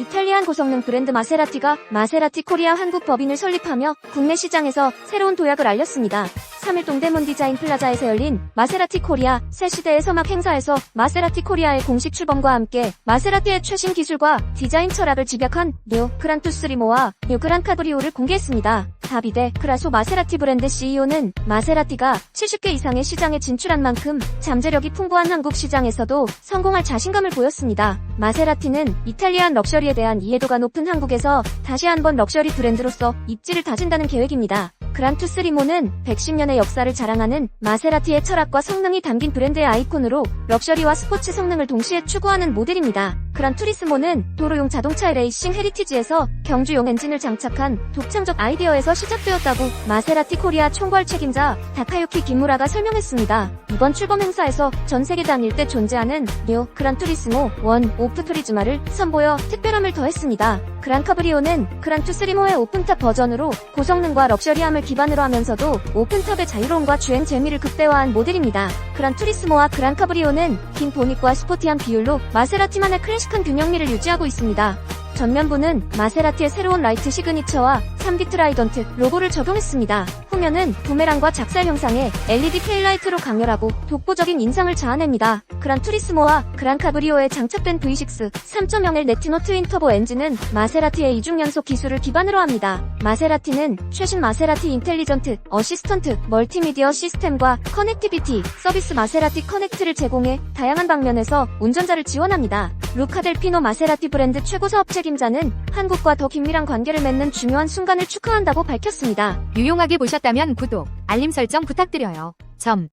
이탈리안 고성능 브랜드 마세라티가 마세라티 코리아 한국 법인을 설립하며 국내 시장에서 새로운 도약을 알렸습니다. 3일 동대문 디자인 플라자에서 열린 마세라티 코리아 새 시대의 서막 행사에서 마세라티 코리아의 공식 출범과 함께 마세라티의 최신 기술과 디자인 철학을 집약한 뉴 그란투스리모와 뉴 그란 카브리오를 공개했습니다. 다비데 크라소 마세라티 브랜드 CEO는 마세라티가 70개 이상의 시장에 진출한 만큼 잠재력이 풍부한 한국 시장에서도 성공할 자신감을 보였습니다. 마세라티는 이탈리안 럭셔리에 대한 이해도가 높은 한국에서 다시 한번 럭셔리 브랜드로서 입지를 다진다는 계획입니다. 그란투스리모는 110년의 역사를 자랑하는 마세라티의 철학과 성능이 담긴 브랜드의 아이콘으로 럭셔리와 스포츠 성능을 동시에 추구하는 모델입니다. 그란투리스모는 도로용 자동차의 레이싱 헤리티지에서 경주용 엔진을 장착한 독창적 아이디어에서 시작되었다고 마세라티 코리아 총괄 책임자 다카유키 김무라가 설명했습니다. 이번 출범 행사에서 전 세계 단일 때 존재하는 뉴 그란투리스모 원 오프 투리즈마를 선보여 특별함을 더했습니다. 그란 카브리오는 그란투스리모의 오픈탑 버전으로 고성능과 럭셔리함을 기반으로 하면서도 오픈탑의 자유로움과 주행 재미를 극대화한 모델입니다. 그란투리스모와 그란 카브리오는 긴 보닛과 스포티한 비율로 마세라티만의 클래식한 균형미를 유지하고 있습니다. 전면부는 마세라티의 새로운 라이트 시그니처와 3D 트라이던트 로고를 적용했습니다. 후면은 부메랑과 작살 형상의 LED 테일라이트로 강렬하고 독보적인 인상을 자아냅니다. 그란 투리스모와 그란 카브리오에 장착된 V6 3.0L 네티노 트윈 터보 엔진은 마세라티의 이중 연속 기술을 기반으로 합니다. 마세라티는 최신 마세라티 인텔리전트 어시스턴트 멀티미디어 시스템과 커넥티비티 서비스 마세라티 커넥트를 제공해 다양한 방면에서 운전자를 지원합니다. 루카델피노 마세라티 브랜드 최고 사업 책임자는 한국과 더 긴밀한 관계를 맺는 중요한 순간을 축하한다고 밝혔습니다. 유용하게 보셨다면 구독, 알림 설정 부탁드려요. 점.